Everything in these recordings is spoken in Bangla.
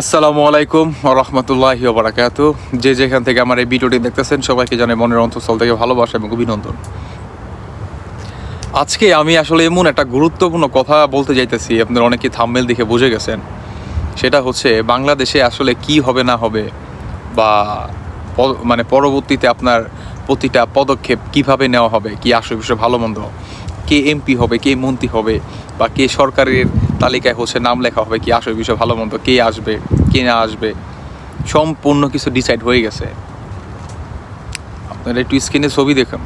আসসালামু আলাইকুম রহমতুল্লাহি বারাকাতু যে যেখান থেকে আমার এই ভিডিওটি দেখতেছেন, সবাইকে জানাই মনের অন্তঃস্থল থেকে ভালোবাসা এবং অভিনন্দন। আজকে আমি আসলে এমন একটা গুরুত্বপূর্ণ কথা বলতে যাইতেছি, আপনারা অনেকে থাম্বেল দেখে বুঝে গেছেন। সেটা হচ্ছে, বাংলাদেশে আসলে কি হবে না হবে বা মানে পরবর্তীতে আপনার প্রতিটা পদক্ষেপ কীভাবে নেওয়া হবে, কি বিষয়ে ভালো মন্দ, কে এমপি হবে, কে মন্ত্রী হবে বা কে সরকারের তালিকায় হচ্ছে নাম লেখা হবে কি, আসবে বিষয় ভালো মন্দ, কে আসবে, কে না আসবে, সম্পূর্ণ কিছু ডিসাইড হয়ে গেছে। আপনারা একটু স্ক্রিনে ছবি দেখুন।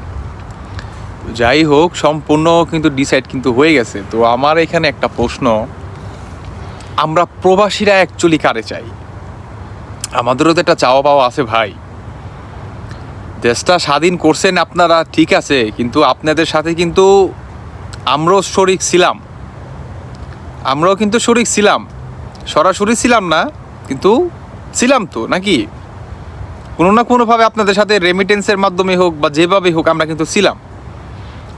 যাই হোক, সম্পূর্ণ কিন্তু ডিসাইড কিন্তু হয়ে গেছে। তো আমার এখানে একটা প্রশ্ন, আমরা প্রবাসীরা অ্যাকচুয়ালি কারে চাই? আমাদেরও তো একটা চাওয়া পাওয়া আছে ভাই। দেশটা স্বাধীন করছেন আপনারা, ঠিক আছে, কিন্তু আপনাদের সাথে কিন্তু আমরাও শরিক ছিলাম। আমরাও কিন্তু শরিক ছিলাম। সরাসরি ছিলাম না, কিন্তু ছিলাম তো, নাকি? কোনো না কোনোভাবে আপনাদের সাথে রেমিটেন্সের মাধ্যমে হোক বা যেভাবে হোক আমরা কিন্তু ছিলাম।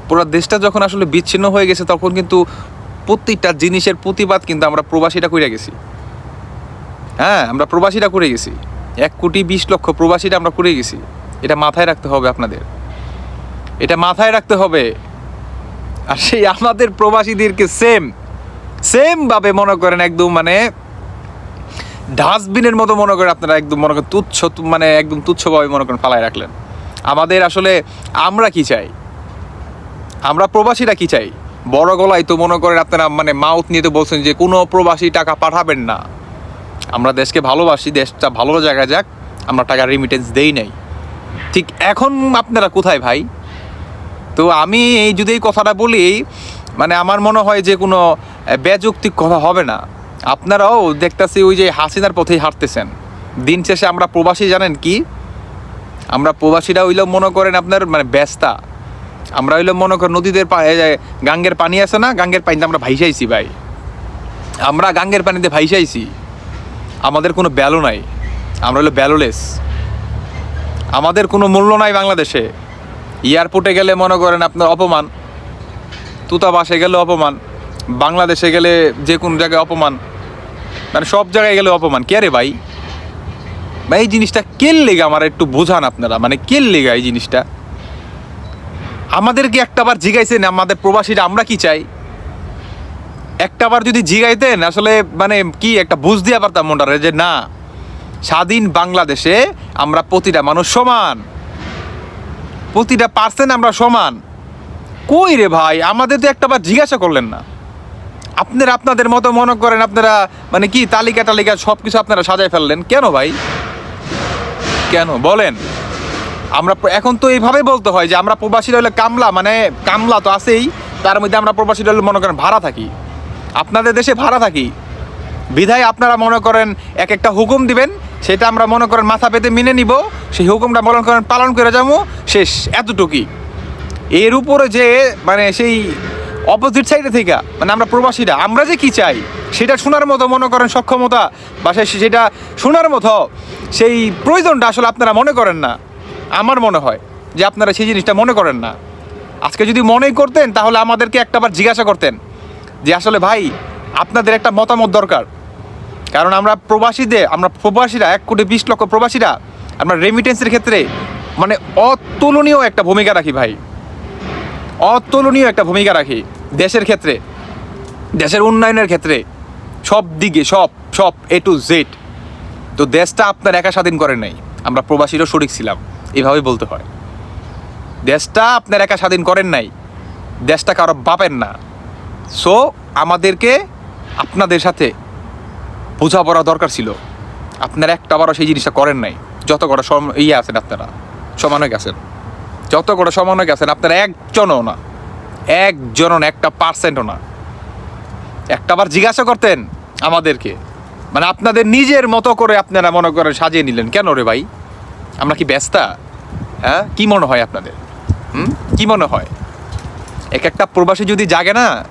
পুরো দেশটা যখন আসলে বিচ্ছিন্ন হয়ে গেছে, তখন কিন্তু প্রত্যেকটা জিনিসের প্রতিবাদ কিন্তু আমরা প্রবাসীরা করে গেছি। হ্যাঁ আমরা প্রবাসীরা করে গেছি। এক কোটি বিশ লক্ষ প্রবাসীরা আমরা করে গেছি। এটা মাথায় রাখতে হবে আপনাদের। এটা মাথায় রাখতে হবে। আর সেই আমাদের প্রবাসীদেরকে সেম সেম ভাবে মনে করেন একদম মানে ডাস্টবিনের মতো মনে করেন আপনারা একদম মনে করেন তুচ্ছ মানে একদম তুচ্ছভাবে মনে করেন ফালায় রাখলেন। আমাদের আসলে আমরা কি চাই? আমরা প্রবাসীরা কি চাই? বড় গলায় তো মনে করেন আপনারা মানে মাউথ নিয়ে তো বলছেন যে কোনো প্রবাসী টাকা পাঠাবেন না। আমরা দেশকে ভালোবাসি, দেশটা ভালো জায়গায় যাক, আমরা টাকা রিমিটেন্স দেই নাই। ঠিক এখন আপনারা কোথায় ভাই? তো আমি এই যদি এই কথাটা বলি মানে আমার মনে হয় যে কোনো বেযৌক্তিক কথা হবে না। আপনারাও দেখতেছি ওই যে হাসিনার পথেই হাঁটতেছেন। দিন শেষে আমরা প্রবাসী, জানেন কি? আমরা প্রবাসীরা হইলেও মনে করেন আপনার মানে ব্যস্তা। আমরা হইলেও মনে করেন নদীদের গাঙ্গের পানি আছে না, গাঙ্গের পানিতে আমরা ভাইসাইছি ভাই। আমরা গাঙ্গের পানিতে ভাইসাইছি। আমাদের কোনো ব্যালো নাই। আমরা হলো ব্যালোলেস। আমাদের কোনো মূল্য নাই বাংলাদেশে। এয়ারপোর্টে গেলে মনে করেন আপনার অপমান। তুতাবাসে গেলে অপমান। বাংলাদেশে গেলে যে কোনো জায়গায় অপমান মানে সব জায়গায় গেলে অপমান। কে রে ভাই? ভাই, এই জিনিসটা কেল লেগে? আমার একটু বোঝান আপনারা মানে কেল লেগে এই জিনিসটা? আমাদেরকে একটাবার জিগাইছেন আমাদের প্রবাসীরা, আমরা কি চাই? একটাবার যদি জিগাইতেন, আসলে মানে কি, একটা বুঝ দিয়া পারতাম মনটারে যে না, স্বাধীন বাংলাদেশে আমরা প্রতিটা মানুষ সমান। প্রতিটা পার্সেন্ট আমরা সমান। কই রে ভাই? আমাদের তো একটাবার জিজ্ঞাসা করলেন না। আপনারা আপনাদের মতো মনে করেন আপনারা মানে কি, তালিকা টালিকা সব কিছু আপনারা সাজায় ফেললেন? কেন ভাই? কেন? বলেন। আমরা এখন তো এইভাবে বলতে হয় যে আমরা প্রবাসীরা হলে কামলা মানে কামলা তো আছেই, তার মধ্যে আমরা প্রবাসীরা হলে মনে করেন ভাড়া থাকি। আপনাদের দেশে ভাড়া থাকি। বিধায় আপনারা মনে করেন এক একটা হুকুম দিবেন, সেটা আমরা মনে করেন মাথা পেতে মেনে নিব, সেই হুকুমটা মনে করেন পালন করে যাব, শেষ, এতটুকুই। এর উপরে যে মানে সেই অপোজিট সাইডে থেকে মানে আমরা প্রবাসীরা, আমরা যে কি চাই, সেটা শোনার মতো, মনে করেন সক্ষমতা, বা সেটা শোনার মতো, সেই প্রয়োজনটা আসলে আপনারা মনে করেন না। আমার মনে হয় যে আপনারা সেই জিনিসটা মনে করেন না। আজকে যদি মনেই করতেন, তাহলে আমাদেরকে একটাবার জিজ্ঞাসা করতেন যে, আসলে ভাই, আপনাদের একটা মতামত দরকার। কারণ আমরা প্রবাসীদের, আমরা প্রবাসীরা, এক কোটি বিশ লক্ষ প্রবাসীরা, আমরা রেমিটেন্সের ক্ষেত্রে মানে অতুলনীয় একটা ভূমিকা রাখি ভাই। অতুলনীয় একটা ভূমিকা রাখে দেশের ক্ষেত্রে, দেশের উন্নয়নের ক্ষেত্রে। সব দিকে, সব সব এ টু জেড তো দেশটা আপনার একা স্বাধীন করেন নাই। আমরা প্রবাসীরও শরিক ছিলাম। এভাবেই বলতে হয়। দেশটা আপনার একা স্বাধীন করেন নাই। দেশটা কারও বাপের না। সো আমাদেরকে আপনাদের সাথে বোঝাপড়া দরকার ছিল। আপনারা একটা বারও সেই জিনিসটা করেন নাই। যত কটা সম ইয়ে আছেন আপনারা সমানক আছেন। যত কটা সমানক আছেন, আপনারা একজনও না। একজনও না, একটা পার্সেন্টও না। একটা বার জিজ্ঞাসা করতেন আমাদেরকে। মানে আপনাদের নিজের মতো করে আপনারা মনে করেন সাজিয়ে নিলেন। কেন রে ভাই? আমরা কি ব্যস্তা? হ্যাঁ? কী মনে হয় আপনাদের? হুম? কী মনে হয়? এক একটা প্রবাসী যদি জাগে না,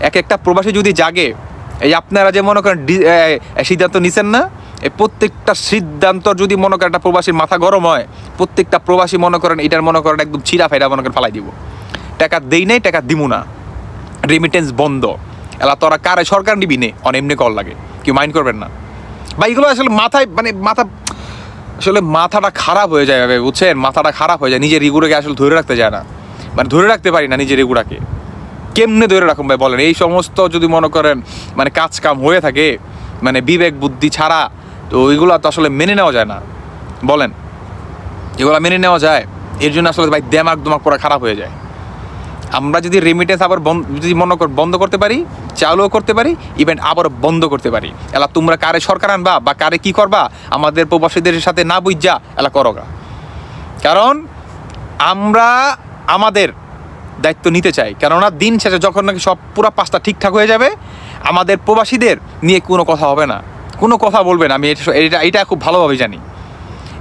এক একটা প্রবাসী যদি জাগে, এই আপনারা যে মনে করেন সিদ্ধান্ত নিছেন না এই প্রত্যেকটা সিদ্ধান্ত যদি মনে করেন একটা প্রবাসীর মাথা গরম হয়, প্রত্যেকটা প্রবাসী মনে করেন এটার মনে করেন একদম ছিঁড়া ফেরা মনে করেন ফালাই দিব। টাকা দেই নাই, টাকা দিমু না। রেমিটেন্স বন্ধ। এলা তোরা কারে সরকার নিবি নে? অন এমনি কল লাগে। কেউ মাইন্ড করবেন না। বা এগুলো আসলে মাথায় মানে মাথা, আসলে মাথাটা খারাপ হয়ে যায় বুঝছেন? মাথাটা খারাপ হয়ে যায়। নিজের ইগুড়াকে আসলে ধরে রাখতে যায় না। মানে ধরে রাখতে পারি না নিজের ইগুড়াকে কেমনে ধরে রাখুন ভাই বলেন? এই সমস্ত যদি মনে করেন মানে কাজ কাম হয়ে থাকে মানে বিবেক বুদ্ধি ছাড়া তো ওইগুলো তো আসলে মেনে নেওয়া যায় না। বলেন, এগুলো মেনে নেওয়া যায়, এর জন্য আসলে ভাই দেমাগ দমাগ পড়া খারাপ হয়ে যায়। আমরা যদি রেমিটেন্স আবার বন্ধ যদি মনে কর বন্ধ করতে পারি, চালুও করতে পারি ইভেন আবার বন্ধ করতে পারি। এলা তোমরা কারে সরকার আনবা বা কারে কি করবা, আমাদের প্রবাসীদের সাথে না বুঝা এলা করোগা কারণ আমরা আমাদের দায়িত্ব নিতে চাই। কেননা দিন শেষে যখন নাকি সব পুরো পাঁচটা ঠিকঠাক হয়ে যাবে, আমাদের প্রবাসীদের নিয়ে কোনো কথা হবে না। কোনো কথা বলবেন, আমি এটা এটা এটা খুব ভালোভাবে জানি।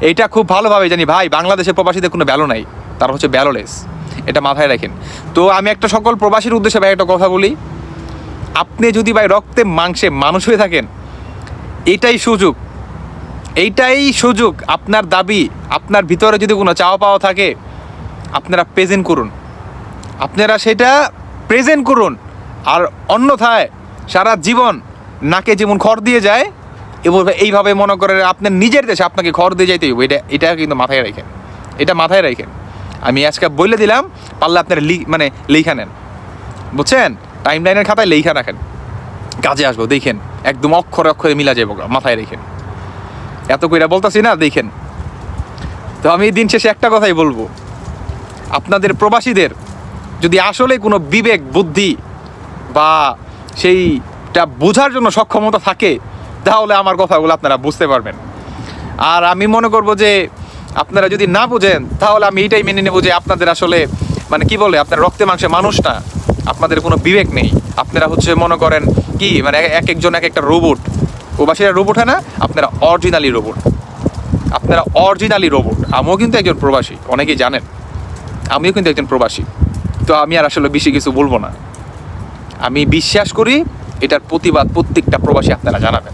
এইটা খুব ভালোভাবে জানি। ভাই, বাংলাদেশের প্রবাসীদের কোনো ভ্যালু নাই। তারা হচ্ছে ভ্যালোলেস। এটা মাথায় রাখেন। তো আমি একটা সকল প্রবাসীর উদ্দেশ্যে ভাই একটা কথা বলি। আপনি যদি ভাই রক্তে মাংসে মানুষ হয়ে থাকেন, এটাই সুযোগ। এইটাই সুযোগ। আপনার দাবি, আপনার ভিতরে যদি কোনো চাওয়া পাওয়া থাকে, আপনারা প্রেজেন্ট করুন। আপনারা সেটা প্রেজেন্ট করুন। আর অন্যথায় সারা জীবন নাকে যেমন খড় দিয়ে যায় এবং এইভাবে মনে করে আপনার নিজের দেশে আপনাকে খড় দিয়ে যাইতে হবে এটা এটা কিন্তু মাথায় রাখেন। এটা মাথায় রাখেন। আমি আজকে বলে দিলাম, পারলে আপনারা লি মানে লেখা নেন। বুঝছেন? টাইম লাইনের খাতায় লেখা রাখেন। কাজে আসব, দেখেন। একদম অক্ষরে অক্ষরে মিলা যাব মাথায় রেখেন। এত কইরা বলতাছি না, দেখেন। তো আমি দিন শেষে একটা কথাই বলব। আপনাদের প্রবাসীদের যদি আসলে কোনো বিবেক, বুদ্ধি বা সেইটা বোঝার জন্য সক্ষমতা থাকে তাহলে আমার কথাগুলো আপনারা বুঝতে পারবেন। আর আমি মনে করব যে আপনারা যদি না বোঝেন, তাহলে আমি এইটাই মেনে নেব যে আপনাদের আসলে মানে কি বলে, আপনার রক্তে মাংসে মানুষ না আপনাদের কোনো বিবেক নেই। আপনারা হচ্ছে মনে করেন কি মানে এক একজন এক একটা রোবট। প্রবাসীরা রোবট হয় না, আপনারা অরিজিনালি রোবট। আপনারা অরিজিনালি রোবট। আমিও কিন্তু একজন প্রবাসী, অনেকেই জানেন। আমিও কিন্তু একজন প্রবাসী। তো আমি আর আসলে বেশি কিছু বলব না। আমি বিশ্বাস করি, এটার প্রতিবাদ প্রত্যেকটা প্রবাসী আপনারা জানাবেন।